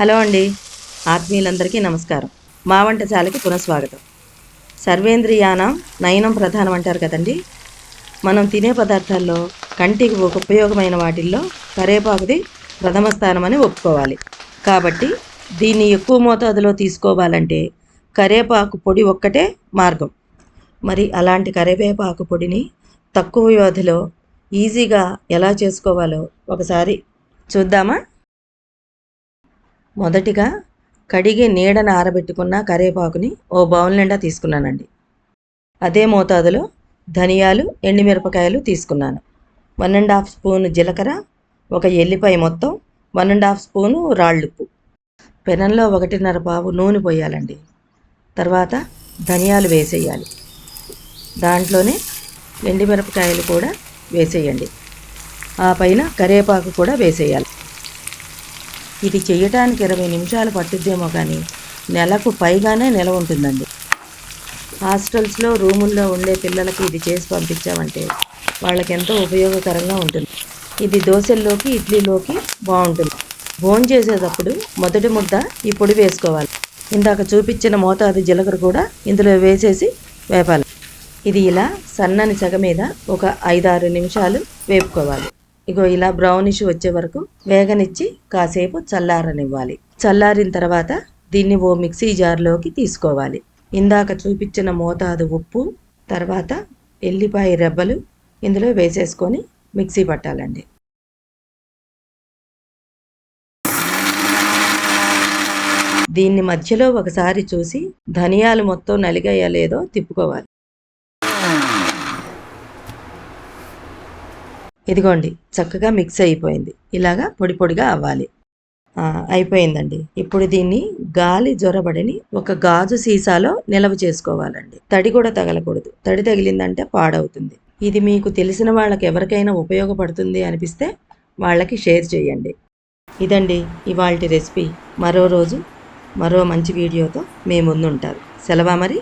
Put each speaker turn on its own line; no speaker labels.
Hello అండి. ఆత్మీయులందరికీ నమస్కారం. మా వంటశాలకి పునఃస్వాగతం. సర్వేంద్రియానం నయనం ప్రధానం అంటారు కదండి. మనం తినే పదార్థాల్లో కంటికి ఒక ఉపయోగమైన వాటిల్లో కరేపాకుది ప్రథమ స్థానమని ఒప్పుకోవాలి. కాబట్టి దీన్ని ఎక్కువ మోతాదులో తీసుకోవాలంటే కరేపాకు పొడి ఒక్కటే మార్గం. మరి అలాంటి కరివేపాకు పొడిని తక్కువ వ్యవధిలో ఈజీగా ఎలా చేసుకోవాలో ఒకసారి చూద్దామా? మొదటిగా కడిగి నీడను ఆరబెట్టుకున్న కరివేపాకుని ఓ బౌల్ నిండా తీసుకున్నానండి. అదే మోతాదులో ధనియాలు ఎండుమిరపకాయలు తీసుకున్నాను. వన్ అండ్ హాఫ్ స్పూన్ జీలకర్ర ఒక ఎల్లిపాయ మొత్తం వన్ అండ్ హాఫ్ స్పూను రాళ్ళుప్పు. పెనంలో ఒకటిన్నర పావు నూనె పోయాలండి. తర్వాత ధనియాలు వేసేయాలి. దాంట్లోనే ఎండుమిరపకాయలు కూడా వేసేయండి. ఆ పైన కరివేపాకు కూడా వేసేయాలి. ఇది చేయటానికి ఇరవై నిమిషాలు పట్టుద్దేమో కానీ నెలకు పైగానే నిల ఉంటుందండి. హాస్టల్స్లో రూముల్లో ఉండే పిల్లలకి ఇది చేసి పంపించామంటే వాళ్ళకి ఎంతో ఉపయోగకరంగా ఉంటుంది. ఇది దోశల్లోకి ఇడ్లీలోకి బాగుంటుంది. భోజనం చేసేటప్పుడు మొదటి ముద్ద ఈ పొడి వేసుకోవాలి. ఇందాక చూపించిన మోతాదు జీలకర్ర కూడా ఇందులో వేసేసి వేపాలి. ఇది ఇలా సన్నని సగ మీద ఒక ఐదారు నిమిషాలు వేపుకోవాలి. ఇగో ఇలా బ్రౌనిష్ వచ్చే వరకు వేగనిచ్చి కాసేపు చల్లారనివ్వాలి. చల్లారిన తర్వాత దీన్ని ఓ మిక్సీ జార్లోకి తీసుకోవాలి. ఇందాక చూపించిన మోతాదు ఉప్పు తర్వాత ఎల్లిపాయ రెబ్బలు ఇందులో వేసేసుకొని మిక్సీ పట్టాలండి. దీన్ని మధ్యలో ఒకసారి చూసి ధనియాలు మొత్తం నలిగాయా లేదో తిప్పుకోవాలి. ఇదిగోండి చక్కగా మిక్స్ అయిపోయింది. ఇలాగా పొడి పొడిగా అవ్వాలి. అయిపోయిందండి. ఇప్పుడు దీన్ని గాలి జ్వరబడిని ఒక గాజు సీసాలో నిలవ చేసుకోవాలండి. తడి కూడా తగలకూడదు. తడి తగిలిందంటే పాడవుతుంది. ఇది మీకు తెలిసిన వాళ్ళకి ఎవరికైనా ఉపయోగపడుతుంది అనిపిస్తే వాళ్ళకి షేర్ చేయండి. ఇదండి ఇవాళ రెసిపీ. మరో రోజు మరో మంచి వీడియోతో మీ ముందుంటారు. సెలవా మరి?